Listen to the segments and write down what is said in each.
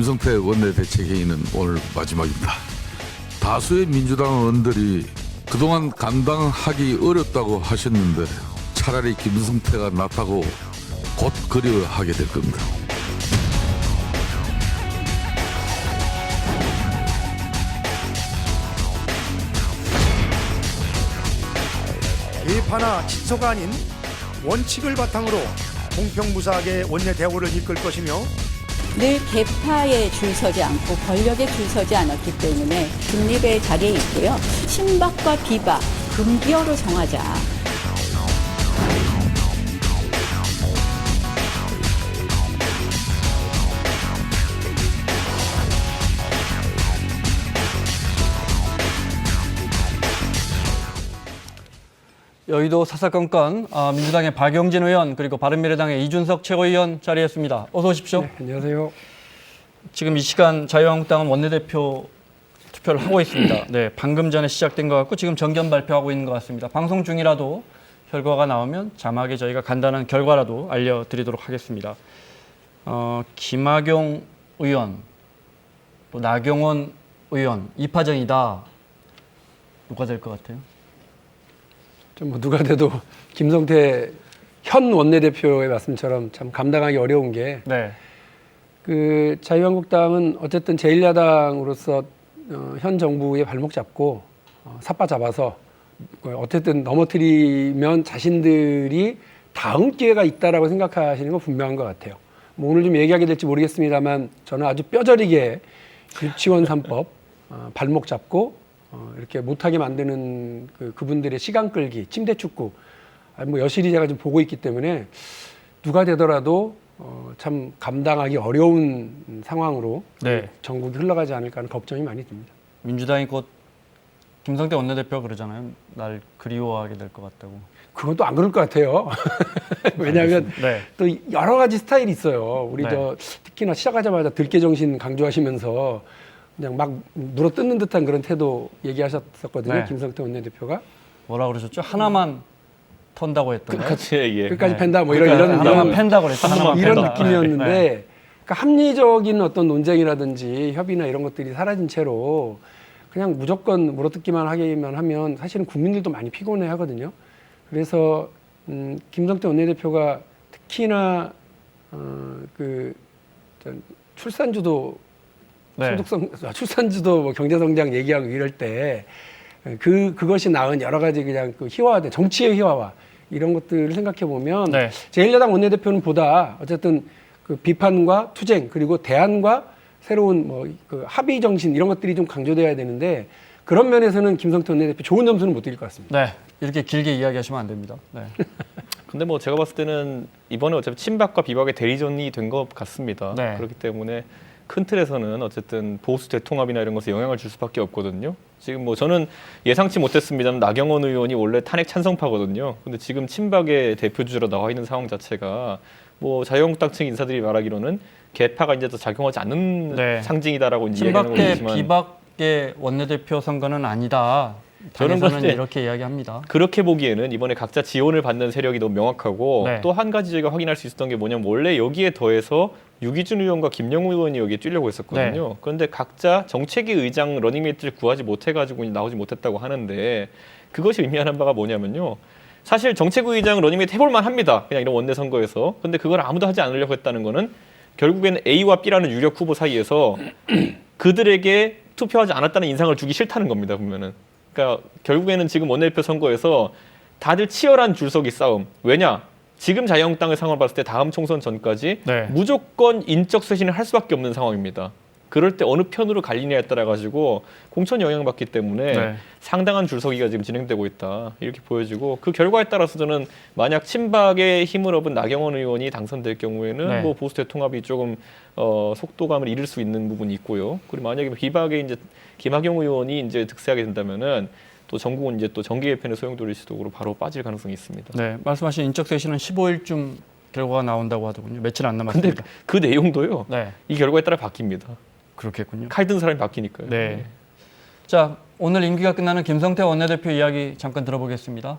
김성태 원내대책회의는 오늘 마지막입니다. 다수의 민주당 의원들이 그동안 감당하기 어렵다고 하셨는데 차라리 김성태가 낫다고 곧 그리워하게 될 겁니다. 개파나 친소가 아닌 원칙을 바탕으로 공평무사하게 원내 대우를 이끌 것이며 늘 개파에 줄 서지 않고 권력에 줄 서지 않았기 때문에 중립의 자리에 있고요. 친박과 비박, 금기어로 정하자. 여의도 사사건건 아, 민주당의 박영진 의원 그리고 바른미래당의 이준석 최고위원 자리했습니다. 어서 오십시오. 네, 안녕하세요. 지금 이 시간 자유한국당은 원내대표 투표를 하고 있습니다. 네, 방금 전에 시작된 것 같고 지금 정견 발표하고 있는 것 같습니다. 방송 중이라도 결과가 나오면 자막에 저희가 간단한 결과라도 알려드리도록 하겠습니다. 어, 김학용 의원, 또 나경원 의원 이파전이다. 누가 될 것 같아요? 좀뭐 누가 돼도 김성태 현 원내대표의 말씀처럼 참 감당하기 어려운 게 네, 그 자유한국당은 어쨌든 제1야당으로서 어, 현 정부의 발목 잡고 어, 삿바 잡아서 어, 어쨌든 넘어뜨리면 자신들이 다음 기회가 있다라고 생각하시는 건 분명한 것 같아요. 뭐 오늘 좀 얘기하게 될지 모르겠습니다만 저는 아주 뼈저리게 유치원 3법 어, 발목 잡고 어, 이렇게 못하게 만드는 그, 그분들의 시간 끌기, 침대 축구, 아니 뭐 여실히 제가 좀 보고 있기 때문에 누가 되더라도 어, 참 감당하기 어려운 상황으로 네. 전국이 흘러가지 않을까 하는 걱정이 많이 듭니다. 민주당이 곧 김성태 원내대표 그러잖아요. 날 그리워하게 될 것 같다고. 그건 또 안 그럴 것 같아요. 왜냐하면 네. 또 여러 가지 스타일이 있어요. 우리 네. 저 특히나 시작하자마자 들깨 정신 강조하시면서 그냥 막 물어 뜯는 듯한 그런 태도 얘기하셨었거든요. 네. 김성태 원내대표가 뭐라 그러셨죠? 하나만 턴다고 했던가요? 끝까지 예. 끝까지 팬다 뭐 이런 그러니까 이런 하나만 이런, 팬다고 그랬죠. 하나만 이런 팬다. 느낌이었는데 네, 네. 그러니까 합리적인 어떤 논쟁이라든지 협의나 이런 것들이 사라진 채로 그냥 무조건 물어뜯기만 하기만 하면 사실은 국민들도 많이 피곤해 하거든요. 그래서 음, 김성태 원내대표가 특히나 어, 그전 출산주도 네. 소득성 아, 출산주도 뭐 경제성장 얘기하고 이럴 때 그 그것이 낳은 여러 가지 그냥 그 희화화된 정치의 희화화 이런 것들을 생각해 보면 네. 제1야당 원내대표는 보다 어쨌든 그 비판과 투쟁 그리고 대안과 새로운 뭐 그 합의 정신 이런 것들이 좀 강조돼야 되는데 그런 면에서는 김성태 원내대표 좋은 점수는 못 드릴 것 같습니다. 네. 이렇게 길게 이야기하시면 안 됩니다. 네. 근데 뭐 제가 봤을 때는 이번에 어차피 친박과 비박의 대리전이 된 것 같습니다. 네. 그렇기 때문에 큰 틀에서는 어쨌든 보수 대통합이나 이런 것에 영향을 줄 수밖에 없거든요. 지금 뭐 저는 예상치 못했습니다만 나경원 의원이 원래 탄핵 찬성파거든요. 근데 지금 친박의 대표 주자로 나와 있는 상황 자체가 뭐 자유한국당 측 인사들이 말하기로는 개파가 이제 더 작용하지 않는 네. 상징이다라고 이제 얘기하는 거지만 비박계 원내대표 선거는 아니다. 저는 이렇게 이야기합니다. 그렇게 보기에는 이번에 각자 지원을 받는 세력이 너무 명확하고 네. 또한 가지 저희가 확인할 수 있었던 게 뭐냐면 원래 여기에 더해서 유기준 의원과 김영우 의원이 여기에 뛰려고 했었거든요. 네. 그런데 각자 정책위 의장 러닝메이트를 구하지 못해가지고 나오지 못했다고 하는데 그것이 의미하는 바가 뭐냐면요. 사실 정책위 의장 러닝메이트 해볼만 합니다. 그냥 이런 원내 선거에서. 근데 그걸 아무도 하지 않으려고 했다는 거는 결국에는 A와 B라는 유력 후보 사이에서 그들에게 투표하지 않았다는 인상을 주기 싫다는 겁니다. 보면은. 그러니까 결국에는 지금 원내대표 선거에서 다들 치열한 줄서기 싸움. 왜냐? 지금 자유한국당의 상황을 봤을 때 다음 총선 전까지 네. 무조건 인적 쇄신을 할 수밖에 없는 상황입니다. 그럴 때 어느 편으로 갈리냐에 따라 가지고 공천 영향을 받기 때문에 네. 상당한 줄서기가 지금 진행되고 있다 이렇게 보여지고 그 결과에 따라서 저는 만약 친박의 힘을 얻은 나경원 의원이 당선될 경우에는 네. 뭐 보수 대통합이 조금 어, 속도감을 잃을 수 있는 부분이 있고요. 그리고 만약에 비박의 이제 김학용 의원이 이제 득세하게 된다면은 또 전국은 이제 또 정계 개편의 소용돌이 시도로 바로 빠질 가능성이 있습니다. 네. 말씀하신 인적 쇄신은 15일쯤 결과가 나온다고 하더군요. 며칠 안 근데 남았습니다. 그 내용도요. 네. 이 결과에 따라 바뀝니다. 그렇겠군요. 칼 든 사람이 바뀌니까요. 네. 자, 오늘 임기가 끝나는 김성태 원내대표 이야기 잠깐 들어보겠습니다.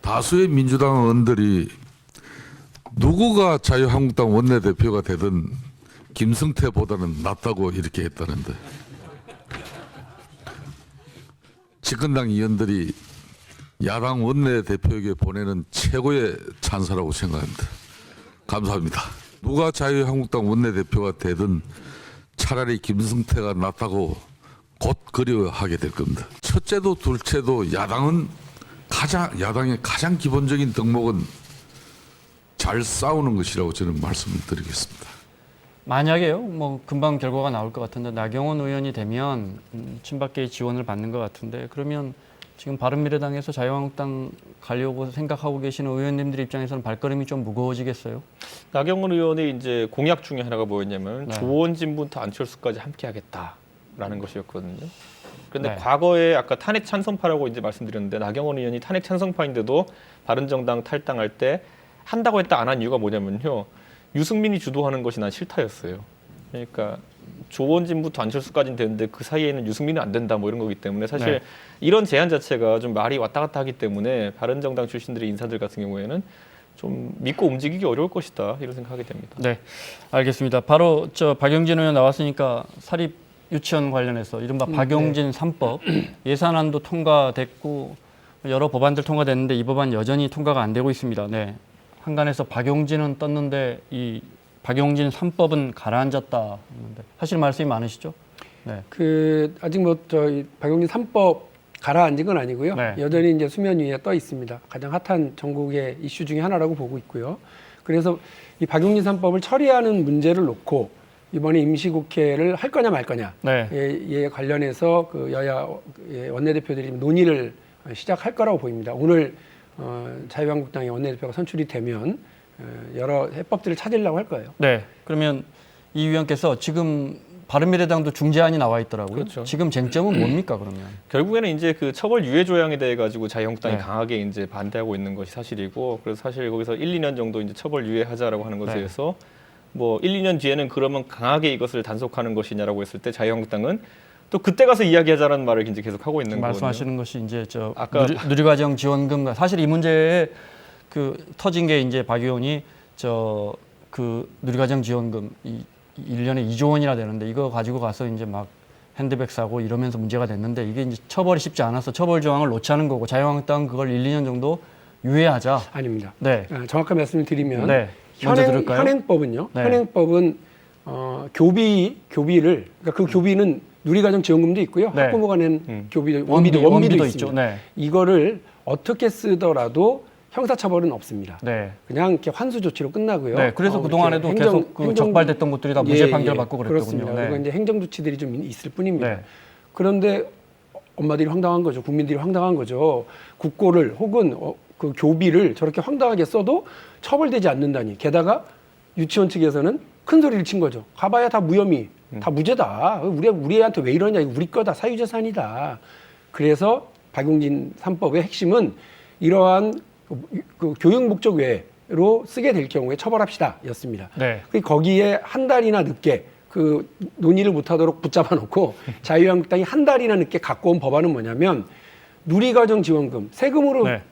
다수의 민주당 의원들이 누구가 자유한국당 원내대표가 되든 김승태보다는 낫다고 이렇게 했다는데 집권당 의원들이 야당 원내대표에게 보내는 최고의 찬사라고 생각합니다. 감사합니다. 누가 자유한국당 원내대표가 되든 차라리 김승태가 낫다고 곧 그리워하게 될 겁니다. 첫째도 둘째도 야당은 가장 야당의 가장 기본적인 덕목은 잘 싸우는 것이라고 저는 말씀을 드리겠습니다. 만약에요, 뭐 금방 결과가 나올 것 같은데 나경원 의원이 되면 음, 친박계의 지원을 받는 것 같은데 그러면 지금 바른미래당에서 자유한국당 가려고 생각하고 계시는 의원님들 입장에서는 발걸음이 좀 무거워지겠어요? 나경원 의원의 이제 공약 중에 하나가 뭐였냐면 네. 조원진부터 안철수까지 함께하겠다라는 것이었거든요. 그런데 네. 과거에 아까 탄핵 찬성파라고 이제 말씀드렸는데 나경원 의원이 탄핵 찬성파인데도 바른정당 탈당할 때 한다고 했다 안 한 이유가 뭐냐면요. 유승민이 주도하는 것이 난 싫다였어요. 그러니까 조원진부터 안철수까지는 되는데 그 사이에는 유승민은 안 된다 뭐 이런 거기 때문에 사실 네. 이런 제안 자체가 좀 말이 왔다 갔다 하기 때문에 바른정당 출신들의 인사들 같은 경우에는 좀 믿고 움직이기 어려울 것이다 이런 생각하게 됩니다. 네, 알겠습니다. 바로 저 박영진 의원 나왔으니까 사립 유치원 관련해서 이른바 박용진 삼법 예산안도 통과됐고 여러 법안들 통과됐는데 이 법안 여전히 통과가 안 되고 있습니다. 네, 한간에서 박용진은 떴는데 이 박용진 삼법은 가라앉았다. 했는데 하실 말씀이 많으시죠? 네, 그 아직 뭐 저희 박용진 3법 가라앉은 건 아니고요. 네. 여전히 이제 수면 위에 떠 있습니다. 가장 핫한 전국의 이슈 중에 하나라고 보고 있고요. 그래서 이 박용진 3법을 처리하는 문제를 놓고 이번에 임시국회를 할 거냐 말 거냐 네, 에, 에 관련해서 그 여야 예, 원내대표들이 논의를 시작할 거라고 보입니다. 오늘 어, 자유한국당의 원내대표가 선출이 되면 어, 여러 해법들을 찾으려고 할 거예요. 네. 그러면 이 위원께서 지금 바른미래당도 중재안이 나와 있더라고요. 그렇죠. 지금 쟁점은 뭡니까 그러면? 결국에는 이제 그 처벌 유예 조항에 대해 가지고 자유한국당이 네. 강하게 이제 반대하고 있는 것이 사실이고 그래서 사실 거기서 1, 2년 정도 이제 처벌 유예하자라고 하는 것에 네. 대해서 뭐 1, 2년 뒤에는 그러면 강하게 이것을 단속하는 것이냐라고 했을 때 자유한국당은 또 그때 가서 이야기하자라는 말을 이제 계속 하고 있는 거거든요. 말씀하시는 것이 이제 저 아까- 누리, 누리과정 지원금과 사실 이 문제에 그 터진 게 이제 박 의원이 저 그 누리과정 지원금 이 1년에 2조 원이나 되는데 이거 가지고 가서 이제 막 핸드백 사고 이러면서 문제가 됐는데 이게 이제 처벌이 쉽지 않아서 처벌 조항을 놓자는 거고 자유한국당은 그걸 1, 2년 정도 유예하자. 아닙니다. 네. 아, 정확한 말씀을 드리면 네. 현행, 들을까요? 현행법은요. 네. 현행법은 어, 교비 교비를 그러니까 그 교비는 누리과정 지원금도 있고요. 네. 학부모가 낸 음. 교비 원비, 원비도 원비도, 원비도 있습니다. 있죠. 네. 이거를 어떻게 쓰더라도 형사처벌은 없습니다. 네. 그냥 이렇게 환수 조치로 끝나고요. 네. 그래서 어, 그동안에도 이렇게 계속 그 적발됐던 것들이 다 무죄 판결 받고 그랬더군요. 그렇습니다. 네. 이제 행정 조치들이 좀 있을 뿐입니다. 네. 그런데 엄마들이 황당한 거죠. 국민들이 황당한 거죠. 국고를 혹은 어, 그 교비를 저렇게 황당하게 써도 처벌되지 않는다니. 게다가 유치원 측에서는 큰 소리를 친 거죠. 가봐야 다 무혐의, 다 무죄다. 우리 우리 애한테 왜 이러냐? 우리 거다. 사유재산이다. 그래서 박용진 삼법의 핵심은 이러한 그, 그 교육 목적 외로 쓰게 될 경우에 처벌합시다였습니다. 네. 그 거기에 한 달이나 늦게 그 논의를 못하도록 붙잡아 놓고 자유한국당이 한 달이나 늦게 갖고 온 법안은 뭐냐면 누리과정 지원금 세금으로 네.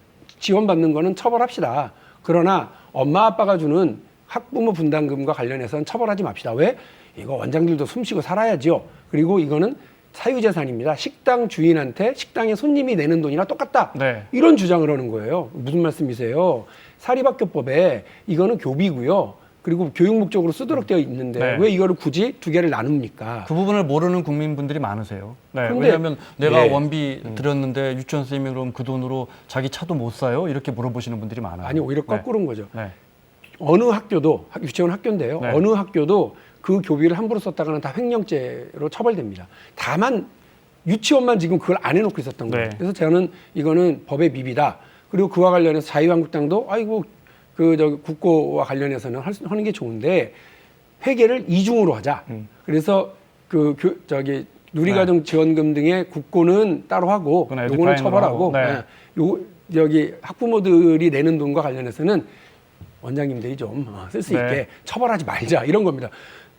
지원받는 거는 처벌합시다. 그러나 엄마 아빠가 주는 학부모 분담금과 관련해서는 처벌하지 맙시다. 왜? 이거 원장들도 숨쉬고 살아야지요. 그리고 이거는 사유재산입니다. 식당 주인한테 식당에 손님이 내는 돈이나 똑같다. 네. 이런 주장을 하는 거예요. 무슨 말씀이세요? 사립학교법에 이거는 교비고요. 그리고 교육 목적으로 쓰도록 되어 있는데 네. 왜 이거를 굳이 두 개를 나눕니까? 그 부분을 모르는 국민분들이 많으세요. 네, 근데- 왜냐하면 내가 네. 원비 들였는데 유치원 선생님이 그럼 그 돈으로 자기 차도 못 사요? 이렇게 물어보시는 분들이 많아요. 아니 오히려 거꾸로인 거죠. 네. 어느 학교도 학- 유치원 학교인데요. 네. 어느 학교도 그 교비를 함부로 썼다가는 다 횡령죄로 처벌됩니다. 다만 유치원만 지금 그걸 안 해놓고 있었던 거예요. 네. 그래서 저는 이거는 법의 미비다. 그리고 그와 관련해서 자유한국당도 아이고 그 저 국고와 관련해서는 할 수- 하는 게 좋은데 회계를 이중으로 하자. 음. 그래서 그 교, 저기 누리과정 지원금 등의 국고는 따로 하고 요거는 처벌하고 하고, 네. 예. 요 여기 학부모들이 내는 돈과 관련해서는 원장님들이 좀 쓸수 네. 있게 처벌하지 말자 이런 겁니다.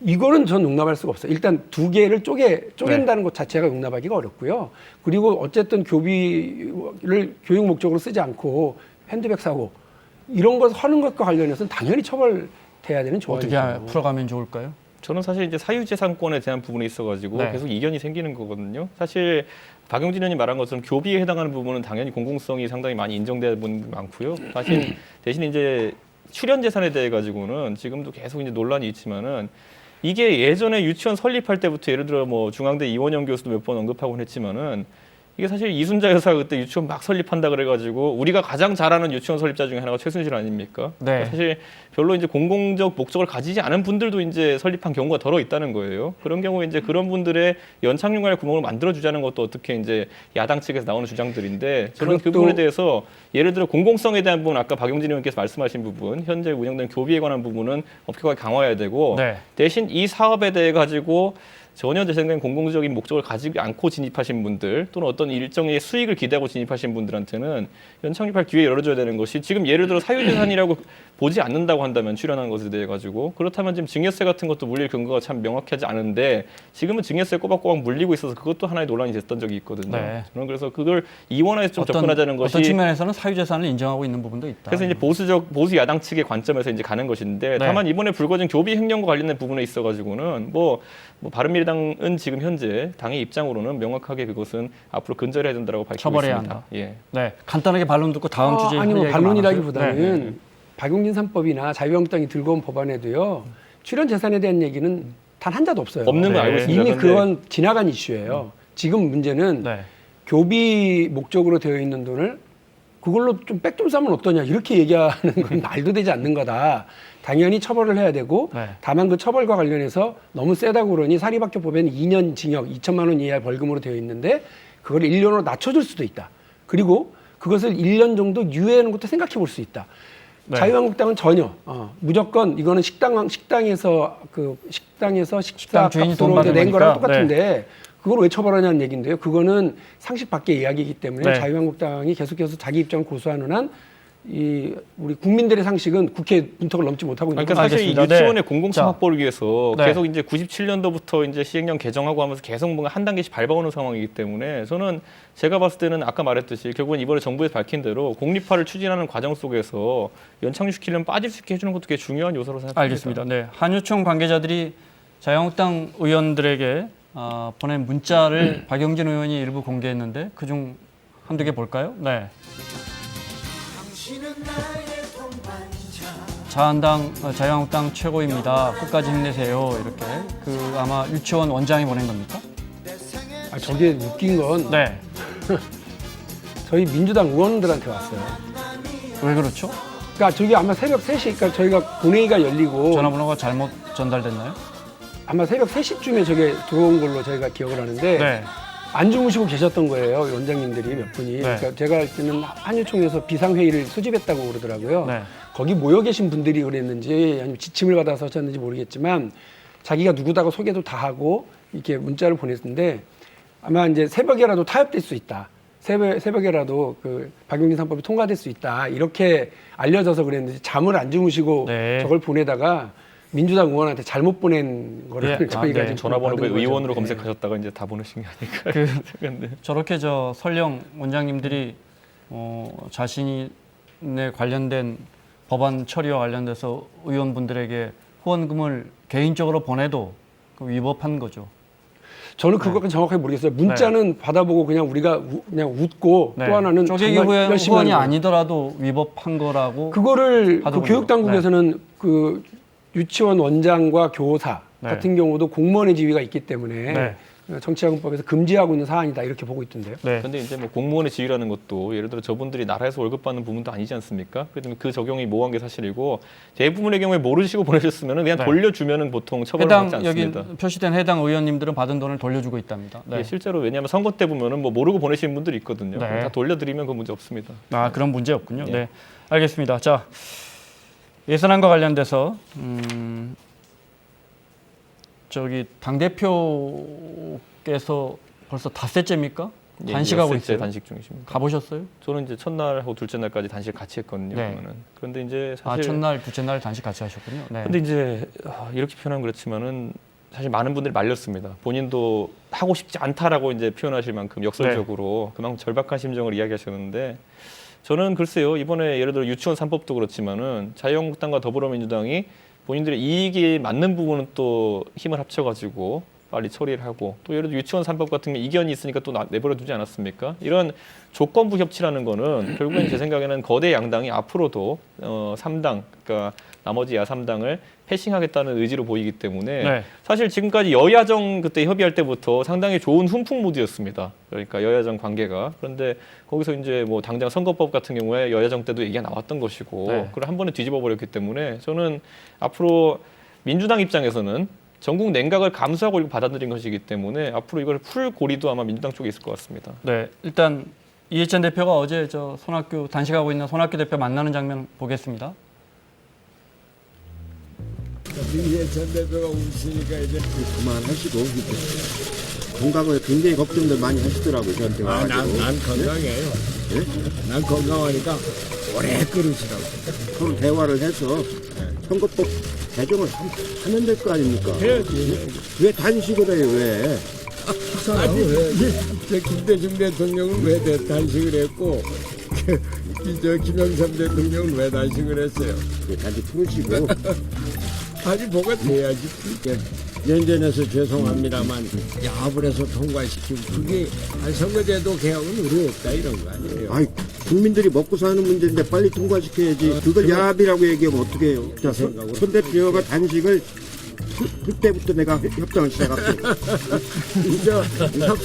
이거는 전 용납할 수가 없어요. 일단 두 개를 쪼개 쪼갠다는 네. 것 자체가 용납하기가 어렵고요. 그리고 어쨌든 교비를 교육 목적으로 쓰지 않고 핸드백 사고 이런 것 하는 것과 관련해서는 당연히 처벌돼야 되는 조항이죠. 어떻게 풀어가면 좋을까요? 저는 사실 이제 사유재산권에 대한 부분이 있어가지고 네. 계속 이견이 생기는 거거든요. 사실 박용진 의원이 말한 것처럼 교비에 해당하는 부분은 당연히 공공성이 상당히 많이 인정되는 부분이 많고요. 사실 대신 이제 출연 재산에 대해 가지고는 지금도 계속 이제 논란이 있지만은 이게 예전에 유치원 설립할 때부터 예를 들어 뭐 중앙대 이원영 교수도 몇 번 언급하곤 했지만은 이게 사실 이순자 여사가 그때 유치원 막 설립한다 그래가지고 우리가 가장 잘하는 유치원 설립자 중에 하나가 최순실 아닙니까? 네. 사실 별로 이제 공공적 목적을 가지지 않은 분들도 이제 설립한 경우가 더러 있다는 거예요. 그런 경우에 이제 그런 분들의 연착륙할 구멍을 만들어 주자는 것도 어떻게 이제 야당 측에서 나오는 주장들인데 저는 그 부분에 대해서 예를 들어 공공성에 대한 부분 아까 박용진 의원께서 말씀하신 부분 현재 운영되는 교비에 관한 부분은 엄격하게 강화해야 되고 네. 대신 이 사업에 대해 가지고 전혀 재생된 공공적인 목적을 가지지 않고 진입하신 분들 또는 어떤 일정의 수익을 기대하고 진입하신 분들한테는 연착륙할 기회 열어줘야 되는 것이 지금 예를 들어 사유재산이라고 보지 않는다고 한다면 출연한 것에 대해 가지고 그렇다면 지금 증여세 같은 것도 물릴 근거가 참 명확하지 않은데 지금은 증여세 꼬박꼬박 물리고 있어서 그것도 하나의 논란이 됐던 적이 있거든요. 네. 저는 그래서 그걸 이원화해서 좀 어떤, 접근하자는 것이 어떤 측면에서는 사유재산을 인정하고 있는 부분도 있다. 그래서 이제 보수적 보수 야당 측의 관점에서 이제 가는 것인데 네. 다만 이번에 불거진 교비 횡령과 관련된 부분에 있어 가지고는 뭐, 뭐 바른미래당은 지금 현재 당의 입장으로는 명확하게 그것은 앞으로 근절해야 된다고 밝히고 처벌해야 있습니다. 한다. 예. 네, 간단하게 반론 듣고 다음 아, 주제에 아니 뭐할 얘기가 반론이라기보다는. 네. 박용진 3법이나 자유한국당이 들고 온 법안에도요 출연 재산에 대한 얘기는 단 한 자도 없어요. 없는 건 네. 알고 있습니다. 이미 근데 그건 지나간 이슈예요. 지금 문제는 네. 교비 목적으로 되어 있는 돈을 그걸로 좀 백 좀 싸면 어떠냐 이렇게 얘기하는 건 말도 되지 않는 거다. 당연히 처벌을 해야 되고 네. 다만 그 처벌과 관련해서 너무 세다고 그러니 사립학교법에는 2년 징역 2천만 원 이하 벌금으로 되어 있는데 그걸 1년으로 낮춰줄 수도 있다. 그리고 그것을 1년 정도 유예하는 것도 생각해 볼 수 있다. 네. 자유한국당은 전혀 어, 무조건 이거는 식당 식당에서 그 식당에서 식사 식당 주인이 돈 값으로 낸 거랑 거니까. 똑같은데 그걸 왜 처벌하냐는 얘기인데요. 그거는 상식 밖의 이야기이기 때문에 네. 자유한국당이 계속해서 자기 입장을 고수하는 한 이 우리 국민들의 상식은 국회 문턱을 넘지 못하고 있는 그러니까 거죠. 사실 알겠습니다. 유치원의 네. 공공성 자. 확보를 위해서 네. 계속 이제 97년도부터 이제 시행령 개정하고 하면서 계속 뭔가 한 단계씩 밟아오는 상황이기 때문에 저는 제가 봤을 때는 아까 말했듯이 결국은 이번에 정부에서 밝힌 대로 공립화를 추진하는 과정 속에서 연착륙시키려면 빠질 수 있게 해주는 것도 꽤 중요한 요소로 생각합니다. 알겠습니다. 네, 한유총 관계자들이 자유한국당 의원들에게 어, 보낸 문자를 박영진 의원이 일부 공개했는데 그중 한두 개 볼까요? 네. 자한당 어, 자유한국당 최고입니다. 끝까지 힘내세요. 이렇게 그 아마 유치원 원장이 보낸 겁니까? 아, 저게 웃긴 건 네. 저희 민주당 의원들한테 왔어요. 왜 그렇죠? 그러니까 저게 아마 새벽 3시, 그러니까 저희가 본회의가 열리고 전화번호가 잘못 전달됐나요? 아마 새벽 3시쯤에 저게 들어온 걸로 저희가 기억을 하는데 네. 안 주무시고 계셨던 거예요 원장님들이 몇 분이 네. 그러니까 제가 알 때는 한유총에서 비상회의를 수집했다고 그러더라고요 네. 거기 모여 계신 분들이 그랬는지 아니면 지침을 받아서 하셨는지 모르겠지만 자기가 누구다가 소개도 다 하고 이렇게 문자를 보냈는데 아마 이제 새벽에라도 타협될 수 있다 새벽, 새벽에라도 그 박용진 3법이 통과될 수 있다 이렇게 알려져서 그랬는지 잠을 안 주무시고 네. 저걸 보내다가 민주당 의원한테 잘못 보낸 거를 예. 아, 저희가 네. 지금 전화번호에 받은 거죠. 의원으로 네. 검색하셨다가 이제 다 보내신 게 아닐까. 그 저렇게 저 설령 원장님들이 어, 자신의 관련된 법안 처리와 관련돼서 의원분들에게 후원금을 개인적으로 보내도 그 위법한 거죠. 저는 그것까지 정확하게 모르겠어요. 문자는 받아보고 그냥 우리가 우- 그냥 웃고 네. 또 하나는 쪼개기 후에 후원이. 아니더라도 위법한 거라고. 그거를 그. 교육 당국에서는 그 유치원 원장과 교사 네. 같은 경우도 공무원의 지위가 있기 때문에 네. 정치자금법에서 금지하고 있는 사안이다 이렇게 보고 있던데요. 네. 근데 이제 뭐 공무원의 지위라는 것도 예를 들어 저분들이 나라에서 월급 받는 부분도 아니지 않습니까? 그래도 그 적용이 모호한 게 사실이고 대부분의 경우에 모르시고 보내셨으면 그냥 네. 돌려주면은 보통 처벌을 받지 해당 여기 않습니다. 표시된 해당 의원님들은 받은 돈을 돌려주고 있답니다. 네. 예, 실제로 왜냐하면 선거 때 보면은 뭐 모르고 보내시는 분들이 있거든요. 네. 다 돌려드리면 그 문제 없습니다. 아 그런 문제 없군요. 예. 네, 알겠습니다. 자 예산안과 관련돼서 음, 저기 당 대표께서 벌써 닷새째입니까? 예, 단식하고 있어요. 단식 중이십니다. 가보셨어요? 저는 이제 첫날하고 둘째 날까지 단식 같이 했거든요. 네. 그러면은. 그런데 이제 아 사실 첫날, 둘째 날 단식 같이 하셨군요. 네. 근데 이제 아, 이렇게 표현하면 그렇지만은 사실 많은 분들이 말렸습니다. 본인도 하고 싶지 않다라고 이제 표현하실 만큼 역설적으로 네. 그만큼 절박한 심정을 이야기하셨는데 저는 글쎄요 이번에 예를 들어 유치원 3법도 그렇지만은 자유한국당과 더불어민주당이 본인들의 이익이 맞는 부분은 또 힘을 합쳐가지고 빨리 처리를 하고 또 예를 들어 유치원 3법 같은 게 이견이 있으니까 또 나- 내버려 두지 않았습니까? 이런 조건부 협치라는 거는 결국엔 제 생각에는 거대 양당이 앞으로도 어 3당 그러니까 나머지 야3당을 패싱하겠다는 의지로 보이기 때문에 네. 사실 지금까지 여야정 그때 협의할 때부터 상당히 좋은 훈풍 무드였습니다. 그러니까 여야정 관계가 그런데 거기서 이제 뭐 당장 선거법 같은 경우에 여야정 때도 얘기가 나왔던 것이고 네. 그걸 한 번에 뒤집어 버렸기 때문에 저는 앞으로 민주당 입장에서는 전국 냉각을 감수하고 이걸 받아들인 것이기 때문에 앞으로 이걸 풀 고리도 아마 민주당 쪽에 있을 것 같습니다. 네, 일단 이해찬 대표가 어제 저 손학규 단식하고 있는 손학규 대표 만나는 장면 보겠습니다. 이해찬 대표가 웃으니까 이제 그만하시고 건강을 굉장히 걱정들 많이 하시더라고요 저한테 아, 와가지고 난, 난 건강해요. 난 건강하니까 오래 끓으시라고. 서로 대화를 해서 선거법 개정을 함- 하면 될 거 아닙니까? 해야지. 왜 단식을 해요 왜? 아니, 저 김대중 대통령은 왜 대- 단식을 했고, 저 김영삼 대통령은 왜 단식을 했어요? 왜 단식 풀으시고 아니, 뭐가 돼야지. 그게 연전해서 죄송합니다만, 야합을 해서 통과시키고, 그게 아, 선거제도 개혁은 의뢰했다 이런 거 아니에요? 아이 국민들이 먹고 사는 문제인데 빨리 통과시켜야지 그걸 야합이라고 얘기하면 어떻게 해요? 자, 손, 손 대표가 단식을 풀- 풀 때부터 내가 협상을 시작할게요 저 협,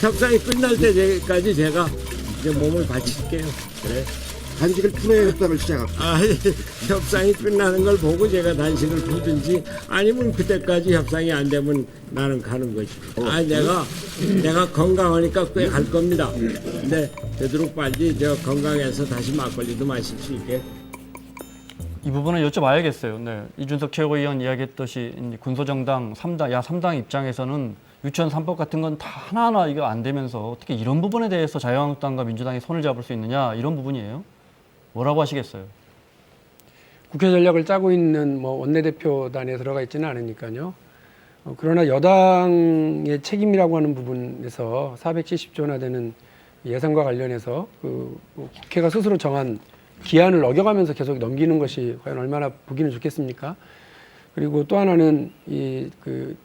협상이 끝날 때까지 제가 이제 몸을 바칠게요. 그래. 단식을 풀어야 협상을 시작할게요 아, 협상이 끝나는 걸 보고 제가 단식을 풀든지 아니면 그때까지 협상이 안 되면 나는 가는 거지. 아, 내가 내가 건강하니까 꽤 갈 겁니다. 근데 되도록 빨리 저 건강해서 다시 막걸리도 마실 수 있게 이 부분은 여쭤봐야겠어요. 네. 이준석 최고위원 이야기했듯이 군소정당 3당, 야 3당 입장에서는 유치원 3법 같은 건 다 하나하나 이거 안 되면서 어떻게 이런 부분에 대해서 자유한국당과 민주당이 손을 잡을 수 있느냐 이런 부분이에요. 뭐라고 하시겠어요? 국회 전략을 짜고 있는 뭐 원내대표단에 들어가 있지는 않으니까요. 어, 그러나 여당의 책임이라고 하는 부분에서 470조나 되는 예산과 관련해서 그 국회가 스스로 정한 기한을 어겨가면서 계속 넘기는 것이 과연 얼마나 보기는 좋겠습니까? 그리고 또 하나는 이 그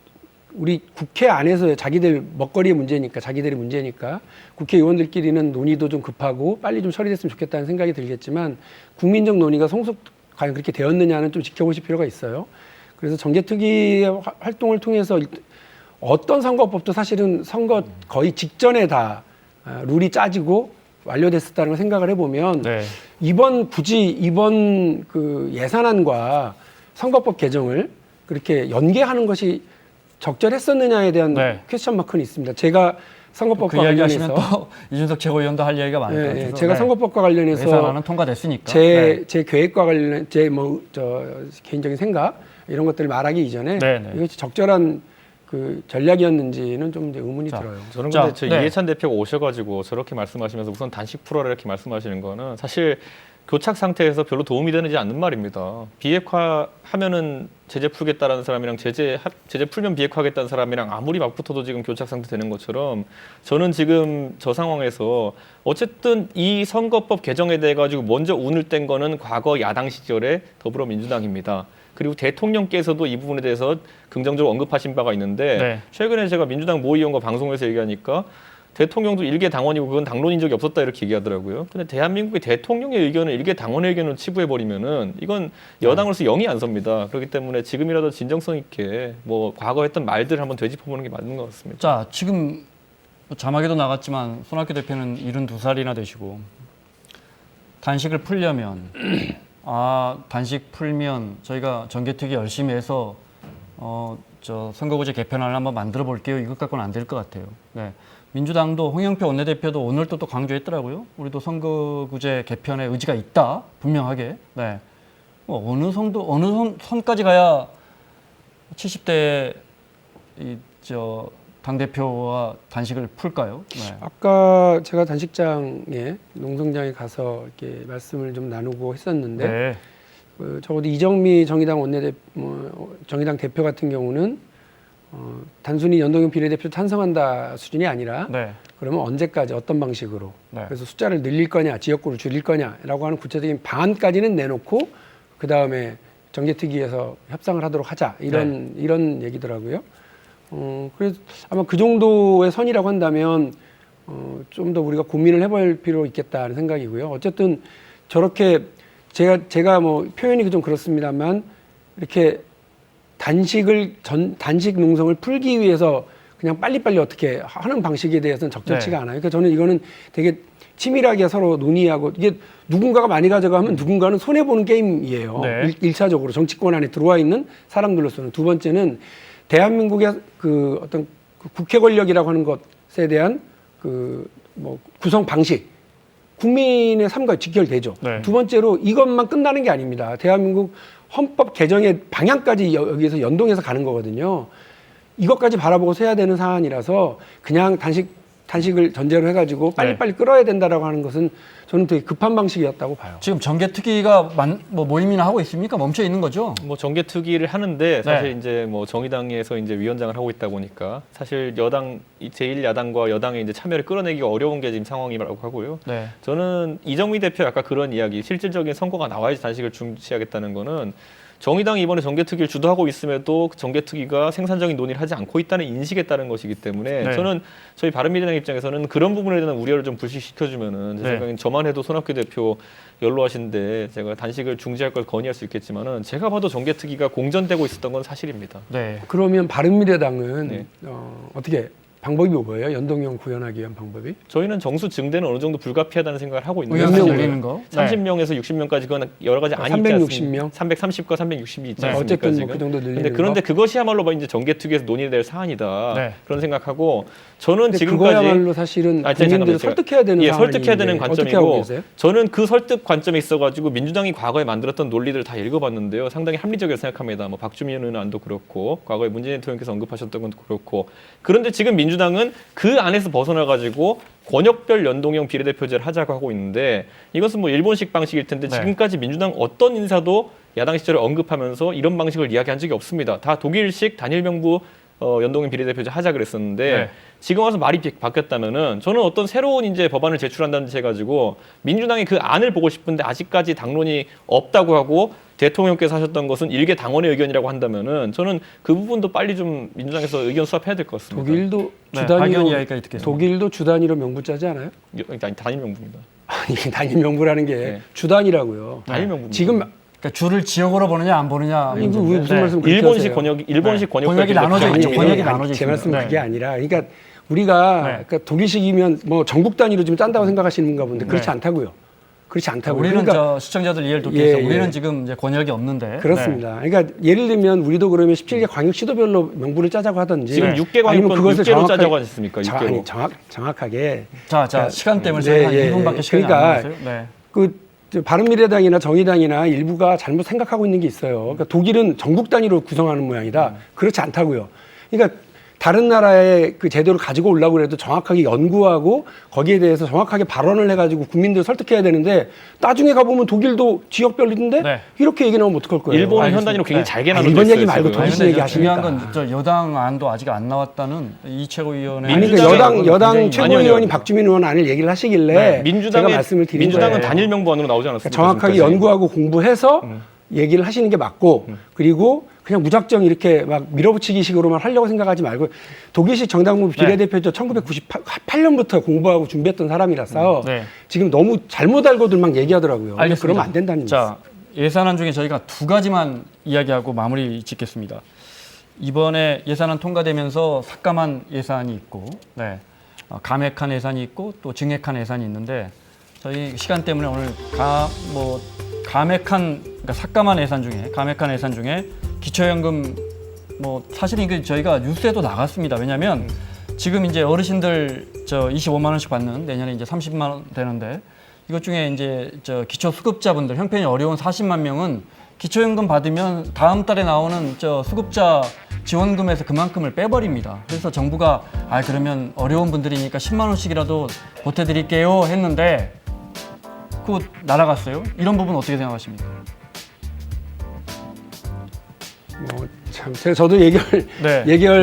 우리 국회 안에서 자기들 먹거리의 문제니까 자기들의 문제니까 국회의원들끼리는 논의도 좀 급하고 빨리 좀 처리됐으면 좋겠다는 생각이 들겠지만 국민적 논의가 성숙 과연 그렇게 되었느냐는 좀 지켜보실 필요가 있어요. 그래서 정개특위 화- 활동을 통해서 어떤 선거법도 사실은 선거 거의 직전에 다 아, 룰이 짜지고 완료됐었다는 걸 생각을 해보면 네. 이번 굳이 이번 그 예산안과 선거법 개정을 그렇게 연계하는 것이 적절했었느냐에 대한 네. 퀘스천 마크는 있습니다. 제가 선거법과 그 관련해서 또 이준석 최고위원도 할 이야기가 많을 것 예, 같아서 예, 제가 네. 선거법과 관련해서 예산안은 통과됐으니까. 제, 제 계획과 관련, 제 뭐, 저, 개인적인 생각, 이런 것들을 말하기 이전에 네, 네. 이것이 적절한 그 전략이었는지는 좀 이제 의문이 자, 들어요. 저는 자, 근데 저 네. 이해찬 대표가 오셔가지고 저렇게 말씀하시면서 우선 단식 풀어라 이렇게 말씀하시는 거는 사실 교착 상태에서 별로 도움이 되지 않는 말입니다. 비핵화 하면은 제재 풀겠다라는 사람이랑 제재 하- 제재 풀면 비핵화하겠다는 사람이랑 아무리 맞붙어도 지금 교착 상태 되는 것처럼 저는 지금 저 상황에서 어쨌든 이 선거법 개정에 대해 가지고 먼저 운을 뗀 거는 과거 야당 시절의 더불어민주당입니다. 그리고 대통령께서도 이 부분에 대해서 긍정적으로 언급하신 바가 있는데 네. 최근에 제가 민주당 모 의원과 방송에서 얘기하니까 대통령도 일개 당원이고 그건 당론인 적이 없었다 이렇게 얘기하더라고요. 근데 대한민국의 대통령의 의견을 일개 당원의 의견으로 치부해 버리면은 이건 여당으로서 영이 안 섭니다. 그렇기 때문에 지금이라도 진정성 있게 뭐 과거 했던 말들 한번 되짚어 보는 게 맞는 것 같습니다. 자, 지금 자막에도 나갔지만 손학규 대표는 72살이나 되시고 단식을 풀려면 아, 단식 풀면 저희가 정개특위 열심히 해서 어, 저 선거구제 개편안을 한번 만들어 볼게요. 이것 갖고는 안 될 것 같아요. 네. 민주당도 홍영표 원내대표도 오늘 또, 또 강조했더라고요. 우리도 선거구제 개편에 의지가 있다. 분명하게. 네. 뭐 어느 정도 어느 선, 선까지 가야 70대 이저 당대표와 단식을 풀까요? 네. 아까 제가 단식장에 농성장에 가서 이렇게 말씀을 좀 나누고 했었는데 呃그 적어도 이정미 정의당 원내대 뭐 정의당 대표 같은 경우는 어, 단순히 연동형 비례대표 찬성한다 수준이 아니라 네. 그러면 언제까지 어떤 방식으로 네. 그래서 숫자를 늘릴 거냐 지역구를 줄일 거냐라고 하는 구체적인 방안까지는 내놓고 그 다음에 정개특위에서 협상을 하도록 하자 이런 이런 얘기더라고요. 어, 그래서 아마 그 정도의 선이라고 한다면 어, 좀 더 우리가 고민을 해볼 필요 있겠다는 생각이고요. 어쨌든 저렇게 제가 제가 뭐 표현이 좀 그렇습니다만 이렇게 단식을 전 단식 농성을 풀기 위해서 그냥 빨리빨리 어떻게 하는 방식에 대해서는 적절치가 네. 않아요. 그러니까 저는 이거는 되게 치밀하게 서로 논의하고 이게 누군가가 많이 가져가면 누군가는 손해 보는 게임이에요. 네. 일, 일차적으로 정치권 안에 들어와 있는 사람들로서는 두 번째는 대한민국의 그 어떤 그 국회 권력이라고 하는 것에 대한 그 뭐 구성 방식 국민의 삶과 직결되죠. 네. 두 번째로 이것만 끝나는 게 아닙니다. 대한민국 헌법 개정의 방향까지 여- 여기에서 연동해서 가는 거거든요. 이것까지 바라보고 해야 되는 사안이라서 그냥 단식 단식을 전제로 해가지고 빨리빨리 끌어야 된다라고 하는 것은 저는 되게 급한 방식이었다고 봐요. 지금 정개특위가 만, 뭐 모임이나 하고 있습니까? 멈춰 있는 거죠? 뭐 정개특위를 하는데 사실 네. 이제 뭐 정의당에서 이제 위원장을 하고 있다 보니까 사실 여당 이 제1 야당과 여당의 이제 참여를 끌어내기가 어려운 게 지금 상황이라고 하고요. 네. 저는 이정미 대표 아까 그런 이야기 실질적인 선거가 나와야지 단식을 중지하겠다는 거는 정의당이 이번에 정개특위를 주도하고 있음에도 그 정개특위가 생산적인 논의를 하지 않고 있다는 인식에 따른 것이기 때문에 네. 저는 저희 바른미래당 입장에서는 그런 부분에 대한 우려를 좀 불식시켜주면은 제 네. 생각엔 저만 해도 손학규 대표 연로하신데 제가 단식을 중지할 걸 건의할 수 있겠지만은 제가 봐도 정개특위가 공전되고 있었던 건 사실입니다. 네. 그러면 바른미래당은 네. 어, 어떻게 방법이 뭐예요? 연동형 구현하기 위한 방법이? 저희는 정수 증대는 어느 정도 불가피하다는 생각을 하고 있는 의원수 명으로. 늘리는 거. 네. 30명에서 60명까지 그건 여러 가지 안이 360 명? 330과 360이 있지 네. 않습니까? 어쨌든 뭐 지금? 그 정도 늘리는 근데 그런데 거. 그것이야말로 뭐 이제 정개특위에서 논의될 사안이다. 네. 그런 생각하고 저는 근데 지금까지 그거야말로 사실은 아. 국민들을 설득해야 되는 예, 설득해야 되는 관점이고? 저는 그 설득 관점에 있어 가지고 민주당이 과거에 만들었던 논리들을 다 읽어 봤는데요. 상당히 합리적이라고 생각합니다. 뭐 박주민 의원도 그렇고 과거에 문재인 대통령께서 언급하셨던 것도 그렇고 그런데 지금 민주 당은 그 안에서 벗어나 가지고 권역별 연동형 비례대표제를 하자고 하고 있는데 이것은 뭐 일본식 방식일 텐데 네. 지금까지 민주당 어떤 인사도 야당 시절을 언급하면서 이런 방식을 이야기한 적이 없습니다. 다 독일식 단일 명부 어, 연동형 비례대표제 하자 그랬었는데 네. 지금 와서 말이 비- 바뀌었다면은 저는 어떤 새로운 이제 법안을 제출한다는 듯 해가지고 민주당이 그 안을 보고 싶은데 아직까지 당론이 없다고 하고 대통령께서 하셨던 것은 일개 당원의 의견이라고 한다면은 저는 그 부분도 빨리 좀 민주당에서 의견 수합해야 될 것 같습니다. 독일도 네, 주 발견 단위로 이야기까지 듣겠습니다. 독일도 주 단위로 명부 짜지 않아요? 여- 아니 단일 명부입니다. 아니 단위 명부라는 게 네. 주 단위라고요. 단일 명부입니다. 지금 그러니까 줄을 지역으로 보느냐 안 보느냐. 아니 그. 무슨 네. 말씀 그렇게 일본식 하세요? 권역 일본식 네. 권역별 권역이 나눠져 있죠. 권역이 나눠져 제 있습니다. 그게 아니라 그러니까 우리가 네. 그러니까 독일식이면 뭐 전국 단위로 좀 짠다고 생각하시는가 본데 그렇지 네. 않다고요. 그렇지 않다고요. 우리는 그러니까 저 시청자들 이해를 돕기 예, 위해서 예. 우리는 지금 이제 권역이 없는데. 그렇습니다. 그러니까 예를 들면 우리도 그러면 17개 광역 시도별로 명부를 짜자고 하든지 지금 네. 6개 아니면 광역권 그것을 6개로 정확하게- 짜자고 하셨습니까? 정, 6개로. 아니 정확 정확하게 자, 자, 그러니까- 시간 때문에 네, 한 예, 2분밖에 예. 시간이 그러니까 안 남았어요. 네. 그저 바른미래당이나 정의당이나 일부가 잘못 생각하고 있는 게 있어요. 그러니까 독일은 전국 단위로 구성하는 모양이다. 그렇지 않다고요. 그러니까 다른 나라의 그 제도를 가지고 오려고 해도 정확하게 연구하고 거기에 대해서 정확하게 발언을 해가지고 국민들을 설득해야 되는데 나중에 가보면 독일도 지역별인데 네. 이렇게 얘기 나오면 어떡할 거예요? 일본은 알겠습니다. 현 단위로 굉장히 네. 잘게 아, 나눠져 일본 있어요. 얘기 말고. 독일 얘기 이제 중요한 하시니까. 건저 여당 안도 아직 안 나왔다는 이 최고위원회. 아니 그러니까 여당 여당 최고위원이 아니요. 박주민 의원 안을 얘기를 하시길래 네, 민주당의 제가 말씀을 드린 민주당은 거예요. 단일 명부 안으로 나오지 않았습니까? 그러니까 정확하게 지금까지? 연구하고 공부해서 얘기를 하시는 게 맞고 그리고 그냥 무작정 이렇게 막 밀어붙이기 식으로만 하려고 생각하지 말고 독일식 정당부 비례대표제 1998년부터 공부하고 준비했던 사람이라서 네. 지금 너무 잘못 알고들 막 얘기하더라고요. 알겠습니다. 그러면 안 된다는 자, 예산안 중에 저희가 두 가지만 이야기하고 마무리 짓겠습니다. 이번에 예산안 통과되면서 삭감한 예산이 있고, 네, 어, 감액한 예산이 있고 또 증액한 예산이 있는데 저희 시간 때문에 오늘 가 뭐 감액한 그러니까 삭감한 예산 중에 감액한 예산 중에 기초연금 뭐 사실은 이게 저희가 뉴스에도 나갔습니다. 왜냐하면 지금 이제 어르신들 저 25만 원씩 받는 내년에 이제 30만 원 되는데 이것 중에 이제 저 기초 수급자분들 형편이 어려운 40만 명은 기초연금 받으면 다음 달에 나오는 저 수급자 지원금에서 그만큼을 빼버립니다. 그래서 정부가 아 그러면 어려운 분들이니까 10만 원씩이라도 보태드릴게요 했는데 그거 날아갔어요. 이런 부분 어떻게 생각하십니까? 뭐참 제가 저도 예결 네. 예결?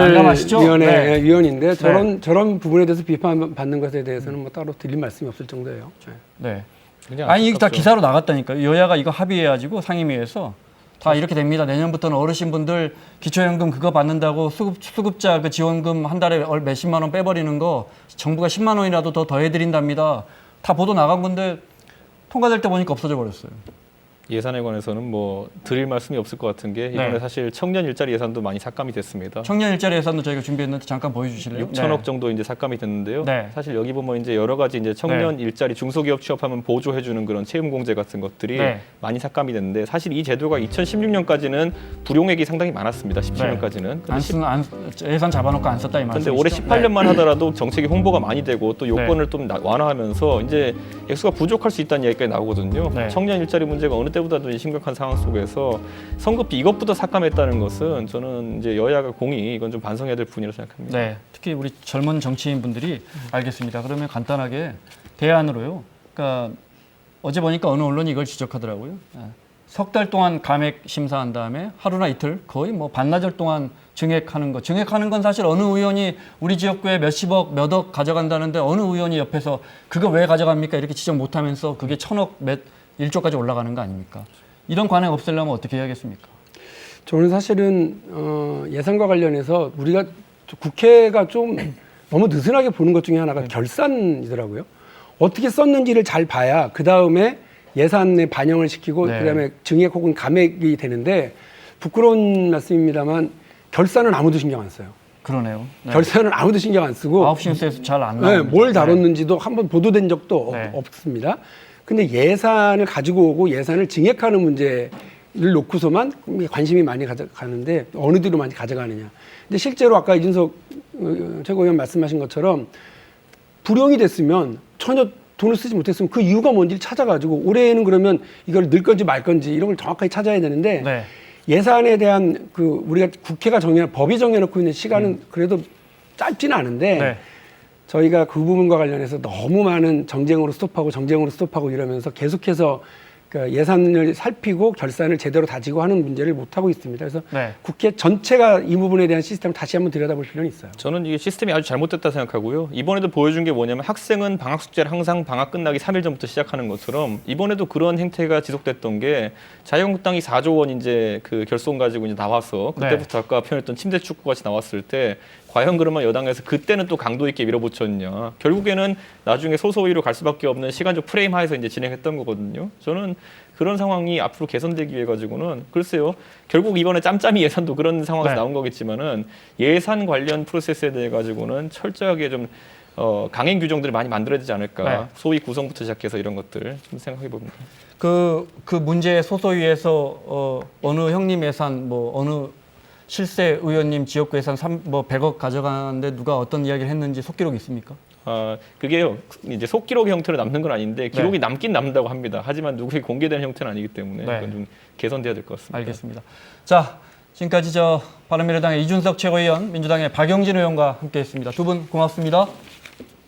위원회 네. 위원인데 저런 저런 부분에 대해서 비판 받는 것에 대해서는 뭐 따로 드릴 말씀이 없을 정도예요. 네. 네. 그냥 아니 이게 다. 기사로 나갔다니까. 여야가 이거 합의해가지고 상임위에서 다 이렇게 됩니다. 내년부터는 어르신분들 기초연금 그거 받는다고 수급 수급자 그 지원금 한 달에 얼- 몇십만 원 빼버리는 거 정부가 10만 원이라도 더 더해드린답니다. 다 보도 나간 건데 통과될 때 보니까 없어져 버렸어요. 예산에 관해서는 뭐 드릴 말씀이 없을 것 같은 게 이번에 네. 사실 청년 일자리 예산도 많이 삭감이 됐습니다. 청년 일자리 예산도 저희가 준비했는데 잠깐 보여주실래요? 6천억 네. 정도 이제 삭감이 됐는데요. 네. 사실 여기 보면 이제 여러 가지 이제 청년 일자리 중소기업 취업하면 보조해주는 그런 채용 공제 같은 것들이 네. 많이 삭감이 됐는데 사실 이 제도가 2016년까지는 불용액이 상당히 많았습니다. 17년까지는. 안 쓰는 안 예산 잡아놓고 안 썼다 이 근데 말씀이시죠? 올해 18년만 하더라도 정책이 홍보가 많이 되고 또 요건을 네. 좀 나- 완화하면서 이제 액수가 부족할 수 있다는 얘기까지 나오거든요. 네. 청년 일자리 문제가 어느 때 보다도 심각한 상황 속에서 성급히 이것부터 삭감했다는 것은 저는 이제 여야가 공이 이건 좀 반성해야 될 부분이라고 생각합니다. 네, 특히 우리 젊은 정치인 분들이 알겠습니다. 그러면 간단하게 대안으로요. 그러니까 어제 보니까 어느 언론이 이걸 지적하더라고요. 석 달 동안 감액 심사한 다음에 하루나 이틀 거의 뭐 반나절 동안 증액하는 거. 증액하는 건 사실 어느 의원이 우리 지역구에 몇십억, 몇억 가져간다는데 어느 의원이 옆에서 그거 왜 가져갑니까? 이렇게 지적 못하면서 그게 천억, 몇, 일조까지 올라가는 거 아닙니까? 이런 관행 없애려면 어떻게 해야겠습니까? 저는 사실은 어, 예산과 관련해서 우리가 국회가 좀 너무 느슨하게 보는 것 중에 하나가 결산이더라고요. 어떻게 썼는지를 잘 봐야 그 다음에 예산에 반영을 시키고 네. 그다음에 증액 혹은 감액이 되는데 부끄러운 말씀입니다만 결산은 아무도 신경 안 써요. 그러네요. 네. 결산은 아무도 신경 안 쓰고 아홉 시 뉴스에서 잘안 네, 나옵니다. 뭘 다뤘는지도 한 번 보도된 적도 없- 네. 없습니다. 근데 예산을 가지고 오고 예산을 증액하는 문제를 놓고서만 관심이 많이 가져가는데 어느 뒤로 많이 가져가느냐. 근데 실제로 아까 이준석 어, 최고위원 말씀하신 것처럼 불용이 됐으면 전혀 돈을 쓰지 못했으면 그 이유가 뭔지를 찾아가지고 올해에는 그러면 이걸 넣을 건지 말 건지 이런 걸 정확하게 찾아야 되는데 네. 예산에 대한 그 우리가 국회가 정해 법이 정해놓고 있는 시간은 그래도 짧지는 않은데 네. 저희가 그 부분과 관련해서 너무 많은 정쟁으로 스톱하고 정쟁으로 스톱하고 이러면서 계속해서 그 예산을 살피고 결산을 제대로 다지고 하는 문제를 못 하고 있습니다. 그래서 네. 국회 전체가 이 부분에 대한 시스템을 다시 한번 들여다볼 필요는 있어요. 저는 이게 시스템이 아주 잘못됐다 생각하고요. 이번에도 보여준 게 뭐냐면 학생은 방학 숙제를 항상 방학 끝나기 3일 전부터 시작하는 것처럼 이번에도 그런 행태가 지속됐던 게 자유한국당이 4조 원 이제 그 결손 가지고 이제 나와서 그때부터 아까 표현했던 침대 축구 같이 나왔을 때 과연 그러면 여당에서 그때는 또 강도 있게 밀어붙였냐. 결국에는 나중에 소소위로 갈 수밖에 없는 시간적 프레임 하에서 이제 진행했던 거거든요. 저는 그런 상황이 앞으로 개선되기 위해 가지고는 글쎄요. 결국 이번에 짬짬이 예산도 그런 상황에서 네. 나온 거겠지만은 예산 관련 프로세스에 대해 가지고는 철저하게 좀 어, 강행 규정들이 많이 만들어야 되지 않을까. 네. 소위 구성부터 시작해서 이런 것들 좀 생각해 봅니다. 그, 그 문제 소소위에서 어, 어느 형님 예산 뭐 어느 실세 의원님 지역구 예산 3, 뭐 100억 가져가는데 누가 어떤 이야기를 했는지 속기록 있습니까? 아 그게요 이제 속기록 형태로 남는 건 아닌데 기록이 네. 남긴 남는다고 합니다. 하지만 누구에게 공개되는 형태는 아니기 때문에 네. 이건 좀 개선돼야 될 것 같습니다. 알겠습니다. 자, 지금까지 저 바른미래당의 이준석 최고위원, 민주당의 박영진 의원과 함께했습니다. 두 분 고맙습니다.